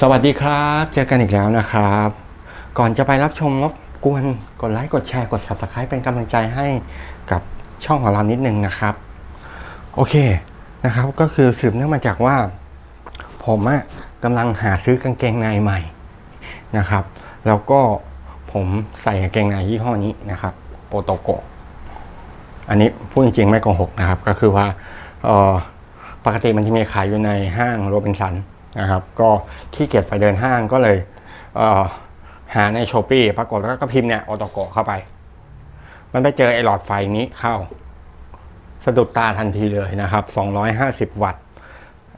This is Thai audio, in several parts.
สวัสดีครับ เจอกันอีกแล้วนะครับ ก่อนจะไปรับชมรบกวนกดไลค์กดแชร์กด subscribe เป็นกำลังใจให้กับช่องของเรานิดนึงนะครับ โอเคนะครับ ก็คือสืบเนื่องมาจากว่า ผมอะกำลังหาซื้อกางเกงในใหม่นะครับ แล้วก็ผมใส่กางเกงในยี่ห้อนี้นะครับโปโตโกอันนี้พูดจริงๆไม่โกหกนะครับ ก็คือว่าออปกติมันจะมีขายอยู่ในห้างโรบินสัน นะครับ ก็ขี้เกียจไปเดินห้างก็เลยเหาในช้อปปี้ปรากฏว่าก็พิมพ์เนี่ยโอโตโกเข้าไป มันไปเจอไอ้หลอดไฟนี้เข้า สะดุดตาทันทีเลยนะครับ 250 วัตต์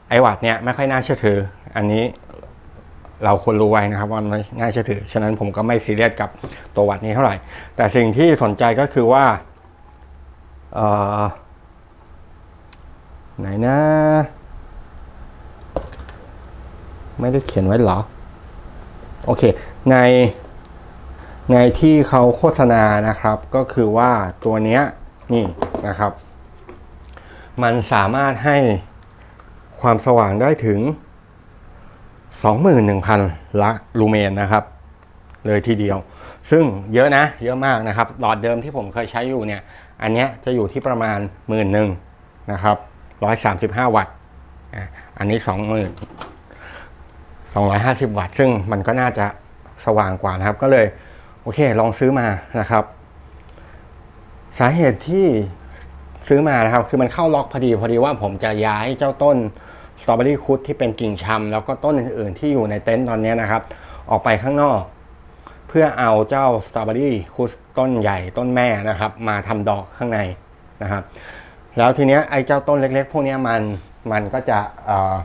ไอ้วัตต์เนี่ยไม่ค่อยน่าเชื่อถือ อันนี้เราควรรู้ไว้นะครับว่ามันไม่น่าเชื่อถือ ฉะนั้นผมก็ไม่ซีเรียสกับตัววัตต์นี้เท่าไหร่ แต่สิ่งที่สนใจก็คือว่าไหนนะ ไม่ได้เขียนไว้เหรอ โอเค ในในที่เขาโฆษณานะครับ ก็คือว่าตัวเนี้ยนี่นะครับ มันสามารถให้ความสว่างได้ถึง 21,000ลักลูเมนนะครับ เลยทีเดียว ซึ่งเยอะนะ เยอะมากนะครับ หลอดเดิมที่ผมเคยใช้อยู่เนี่ย อันนี้จะอยู่ที่ประมาณหมื่นหนึ่งนะครับร้อยสามสิบห้าวัตต์ อันนี้ส องหมื่นสองร้อยห้าสิบวัตต์ ซึ่งมันก็น่าจะสว่างกว่านะครับ ก็เลยโอเค ลองซื้อมานะครับ สาเหตุที่ซื้อมานะครับ คือมันเข้าล็อกพอดี พอดีว่าผมจะย้ายเจ้าต้นสตรอเบอรี่คุดที่เป็นกิ่งชำแล้วก็ต้นอื่นๆที่อยู่ในเต็นท์ตอนนี้นะครับ ออกไปข้างนอก เพื่อเอาเจ้าสตรอเบอรี่คุสต้นใหญ่ต้นแม่นะครับ มาทำดอกข้างในนะครับ แล้วทีเนี้ยไอ้เจ้าต้นเล็ก ๆ พวกนี้มันมันก็จะเอ่อ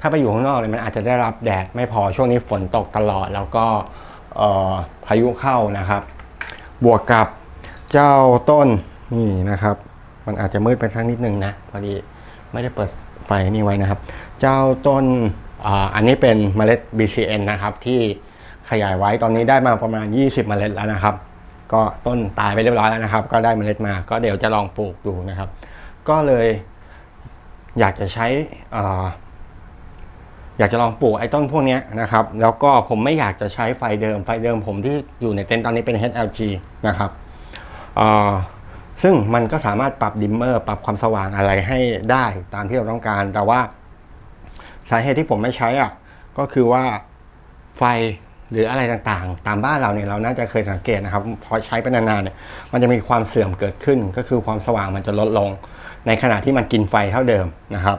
ถ้าไปอยู่ข้างนอกเลยมันอาจจะได้รับแดดไม่พอช่วงนี้ฝนตกตลอด แล้วก็พายุเข้านะครับ บวกกับเจ้าต้นนี่นะครับ มันอาจจะมืดไปสักนิดนึงนะพอดีไม่ได้เปิดไฟนี่ไว้นะครับ เจ้าต้นออันนี้เป็นเมล็ด BCN นะครับ ที่ขยายไว้ตอนนี้ได้มาประมาณ 20 เมล็ดแล้วนะครับ ก็ต้นตายไปเรียบร้อยแล้วนะครับ ก็ได้เมล็ดมาก็เดี๋ยวจะลองปลูกดูนะครับ ก็เลยอยากจะใช้ อยากจะลองปลูกไอ้ต้นพวกนี้นะครับ แล้วก็ผมไม่อยากจะใช้ไฟเดิม ไฟเดิมผมที่อยู่ในเต็นท์ตอนนี้เป็น HLG นะครับซึ่งมันก็สามารถปรับดิมเมอร์ ปรับความสว่างอะไรให้ได้ตามที่เราต้องการ แต่ว่าสาเหตุที่ผมไม่ใช้อะก็คือว่าไฟหรืออะไรต่างๆ ตามบ้านเราเนี่ยเราน่าจะเคยสังเกตนะครับ พอใช้ไปนานๆเนี่ยมันจะมีความเสื่อมเกิดขึ้น ก็คือความสว่างมันจะลดลง ในขณะที่มันกินไฟเท่าเดิมนะครับ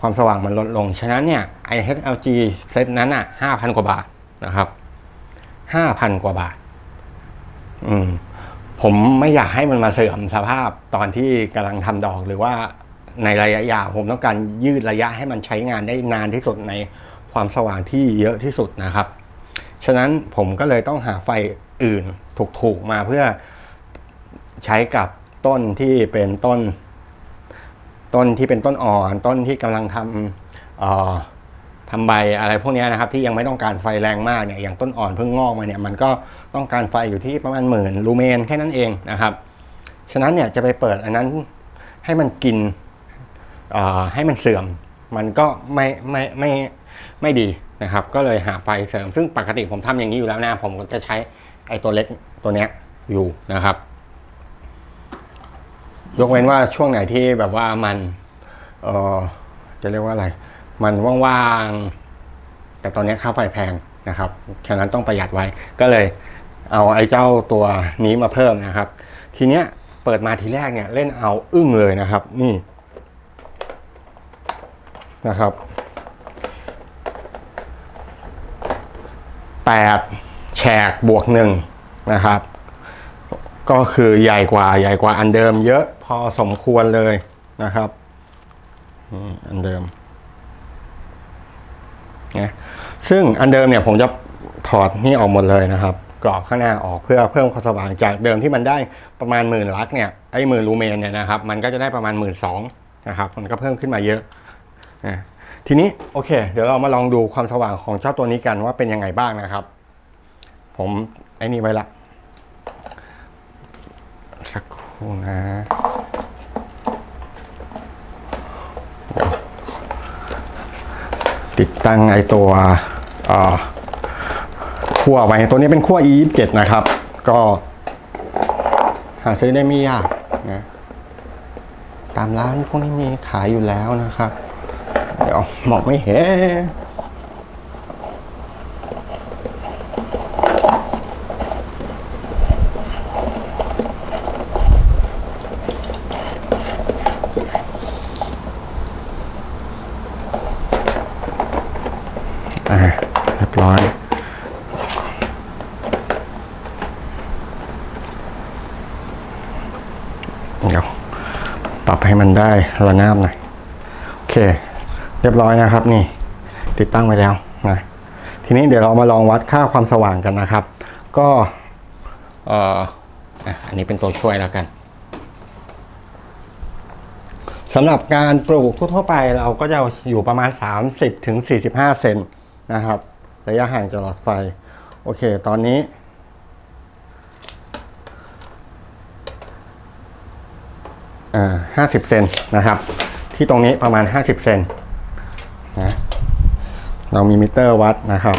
ความสว่างมันลดลง ฉะนั้นเนี่ย IHLG เซตนั้นอะห้าพันกว่าบาทนะครับห้าพันกว่าบาท อืม ผมไม่อยากให้มันมาเสื่อมสภาพตอนที่กำลังทำดอกหรือว่าในระยะยาวผมต้องการยืดระยะให้มันใช้งานได้นานที่สุดในความสว่างที่เยอะที่สุดนะครับ ฉะนั้นผมก็เลยต้องหาไฟอื่นถูกๆมาเพื่อใช้กับต้นที่เป็นต้น ต้นที่เป็นต้นอ่อนต้นที่กำลังทำทำใบอะไรพวกนี้นะครับ ที่ยังไม่ต้องการไฟแรงมากเนี่ยอย่างต้นอ่อนเพิ่งงอกมาเนี่ยมันก็ต้องการไฟอยู่ที่ประมาณหมื่นลูเมนแค่นั้นเองนะครับ ฉะนั้นเนี่ยจะไปเปิดอันนั้นให้มันกินให้มันเสื่อม มันก็ไม่ไม่ไม่ไม่ดีนะครับ ก็เลยหาไฟเสริม ซึ่งปกติผมทำอย่างนี้อยู่แล้วนะผมก็จะใช้ไอ้ตัวเล็กตัวเนี้ยอยู่นะครับ ยกเว้นว่าช่วงไหนที่แบบว่ามันเออจะเรียกว่าอะไร มันว่างๆ แต่ตอนนี้ค่าไฟแพงนะครับ ฉะนั้นต้องประหยัดไว้ ก็เลยเอาไอ้เจ้าตัวนี้มาเพิ่มนะครับ ทีเนี้ยเปิดมาทีแรกเนี่ยเล่นเอาอึ้งเลยนะครับ นี่นะครับแปดแฉกบวกหนึ่งนะครับ ก็คือใหญ่กว่าใหญ่กว่าอันเดิมเยอะพอสมควรเลยนะครับอันเดิมนะซึ่งอันเดิมเนี่ยผมจะถอดนี่ออกหมดเลยนะครับ กรอบข้างหน้าออกเพื่อเพิ่มความสว่างจากเดิมที่มันได้ประมาณหมื่นลักเนี่ยไอ้หมื่นลูเมนเนี่ยนะครับ มันก็จะได้ประมาณหมื่นสองนะครับ มันก็เพิ่มขึ้นมาเยอะนะทีนี้โอเค เดี๋ยวเรามาลองดูความสว่างของเจ้าตัวนี้กันว่าเป็นยังไงบ้างนะครับ ผมไอ้นี่ไว้ละ สักครู่นะติดตั้งไอตัวเอ่อคั่วไว้ตัวนี้เป็นคั่ว E27 นะครับ ก็หาซื้อได้ไม่ยากนะตามร้านพวกนี้มีขายอยู่แล้วนะครับ เดี๋ยวมองไม่เห็น อ่าเรียบร้อย เดี๋ยวปรับให้มันได้ระนาบหน่อยโอเค เรียบร้อยนะครับนี่ ติดตั้งไว้แล้วนะทีนี้เดี๋ยวเรามาลองวัดค่าความสว่างกันนะครับ ก็เอ่ออันนี้เป็นตัวช่วยแล้วกันสำหรับการปลูกทั่วไปเราก็จะอยู่ประมาณ 30ถึง45 เซนนะครับ ระยะห่างจากหลอดไฟ โอเค ตอนนี้ อ่า ห้าสิบเซนนะครับ ที่ตรงนี้ประมาณห้าสิบเซนนะเรามีมิเตอร์วัดนะครับ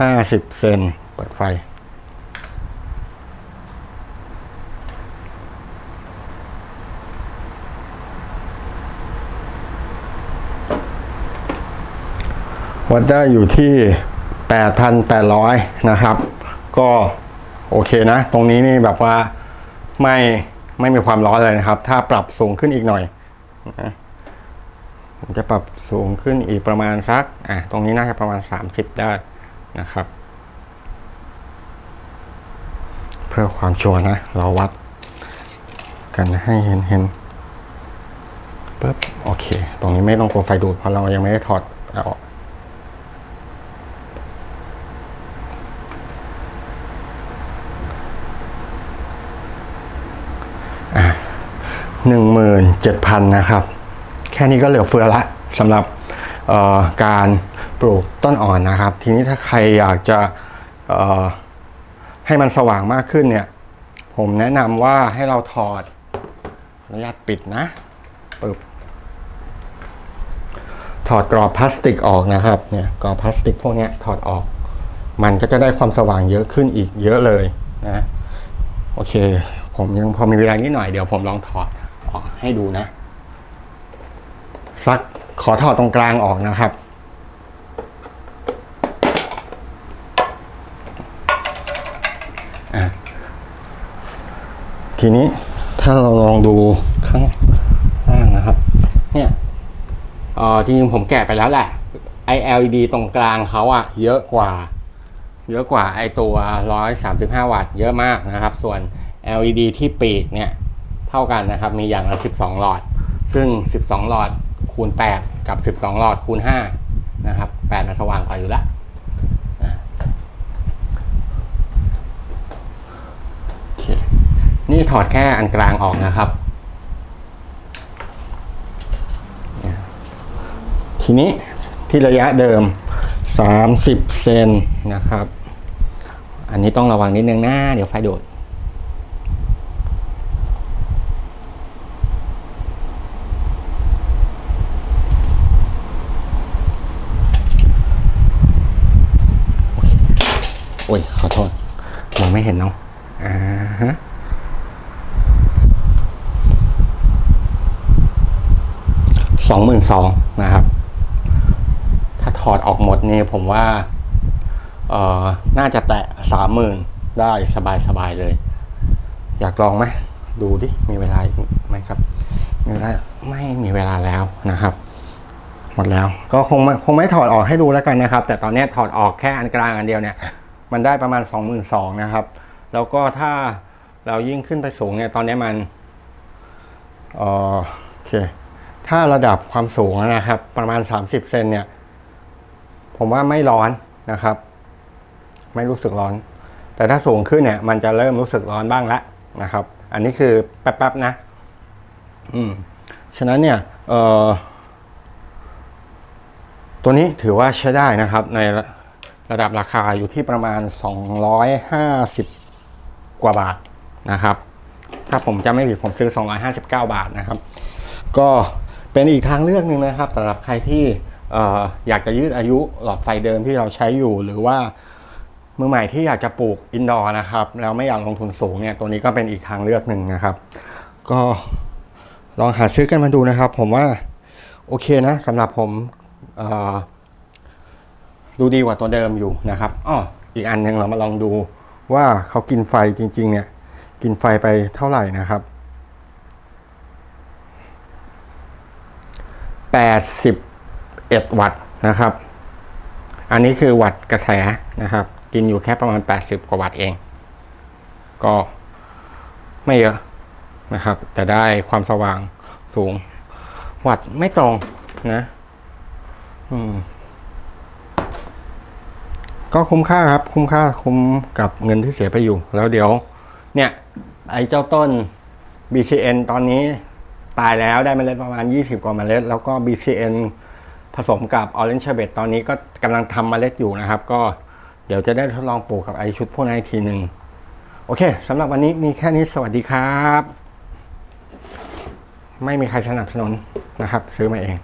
ห้าสิบเซนเปิดไฟวัดได้อยู่ที่ 8,800 นะครับ ก็โอเคนะ ตรงนี้นี่แบบว่าไม่ ไม่มีความร้อนเลยนะครับ ถ้าปรับสูงขึ้นอีกหน่อยนะผมจะปรับสูงขึ้นอีกประมาณสัก อะ ตรงนี้น่าจะประมาณ 30 ได้นะครับ เพื่อความชัวร์นะ เราวัด กันให้เห็นเห็นปึ๊บ โอเค ตรงนี้ไม่ต้องกลัวไฟดูดเพราะเรายังไม่ได้ถอดออก หนึ่งหมื่นเจ็ดพันนะครับ แค่นี้ก็เหลือเฟือละสำหรับการปลูกต้นอ่อนนะครับ ทีนี้ถ้าใครอยากจะให้มันสว่างมากขึ้นเนี่ย ผมแนะนำว่าให้เราถอดอนุญาตปิดนะปึ๊บถอดกรอบพลาสติกออกนะครับเนี่ยกรอบพลาสติกพวกนี้ถอดออก มันก็จะได้ความสว่างเยอะขึ้นอีกเยอะเลยนะโอเค ผมยังพอมีเวลานิดหน่อยเดี๋ยวผมลองถอด ให้ดูนะสักขอถอดตรงกลางออกนะครับอะทีนี้ถ้าเราลองดูข้างล่างนะครับ เนี่ยเออจริงผมแกะไปแล้วแหละไอ LED ตรงกลางเขาอะเยอะกว่า เยอะกว่าไอตัว 135 วัตต์เยอะมากนะครับ ส่วน LED ที่ปีกเนี่ย เท่ากันนะครับ มีอย่างละ 12 หลอด ซึ่ง 12 หลอดคูณ 8 กับ 12 หลอดคูณ 5 นะครับ8สว่างกว่าอยู่แล้วอะนี่ถอดแค่อันกลางออกนะครับ ทีนี้ที่ระยะเดิม 30 เซนนะครับ อันนี้ต้องระวังนิดนึงนะ เดี๋ยวไฟดูด อ้ย ขอโทษ มองไม่เห็นเนาะอ่าฮะสองหมื่นสองนะครับ ถ้าถอดออกหมดนี่ผมว่า เอ่อ น่าจะแตะสามหมื่นได้สบายสบายๆเลย อยากลองไหมดูดิ มีเวลาไหมครับ มีเวลาไม่มีเวลาแล้วนะครับ หมดแล้ว ก็คงคงไม่ถอดออกให้ดูแล้วกันนะครับ แต่ตอนนี้ถอดออกแค่อันกลางอันเดียวเนี่ย มันได้ประมาณ 2 2 0 0 0นะครับ แล้วก็ถ้าเรายิ่งขึ้นไปสูงเนี่ยตอนนี้มันอ่อโอเคถ้าระดับความสูงนะครับ ประมาณ 30เซนเนี่ย ผมว่าไม่ร้อนนะครับ ไม่รู้สึกร้อน แต่ถ้าสูงขึ้นเนี่ย มันจะเริ่มรู้สึกร้อนบ้างแล้วนะครับ อันนี้คือแป๊บๆนะ อืมฉะนั้นเนี่ยเอ่อตัวนี้ถือว่าใช้ได้นะครับใน ระดับราคาอยู่ที่ประมาณ 250 กว่าบาทนะครับ ถ้าผมจำไม่ผิดผมซื้อ 259 บาทนะครับ ก็เป็นอีกทางเลือกหนึ่งนะครับสำหรับใครที่ออยากจะยืดอายุหลอดไฟเดิมที่เราใช้อยู่ หรือว่ามือใหม่ที่อยากจะปลูกอินดอร์นะครับ แล้วไม่อยากลงทุนสูงเนี่ยตัวนี้ก็เป็นอีกทางเลือกหนึ่งนะครับ ก็ลองหาซื้อกันมาดูนะครับ ผมว่าโอเคนะสำหรับผมอ ดูดีกว่าตัวเดิมอยู่นะครับอ้ออีกอันหนึ่งเรามาลองดูว่าเขากินไฟจริงๆเนี่ยกินไฟไปเท่าไหร่นะครับ 81 วัตต์นะครับ อันนี้คือวัตต์กระแสนะครับ กินอยู่แค่ประมาณ 80 กว่าวัตต์เอง ก็ไม่เยอะนะครับ แต่ได้ความสว่างสูง วัตต์ไม่ตรงนะ อืม ก็คุ้มค่าครับ คุ้มค่าคุ้มกับเงินที่เสียไปอยู่ แล้วเดี๋ยว เนี่ย ไอ้เจ้าต้น BCN ตอนนี้ตายแล้วได้เมล็ดประมาณ 20 กว่าเมล็ด แล้วก็ BCN ผสมกับ Orange Sherbet ตอนนี้ก็กำลังทำเมล็ดอยู่นะครับ ก็เดี๋ยวจะได้ทดลองปลูกกับไอชุดพวกนั้นอีกทีหนึ่งโอเคสำหรับวันนี้มีแค่นี้สวัสดีครับ ไม่มีใครสนับสนุนนะครับ ซื้อมาเอง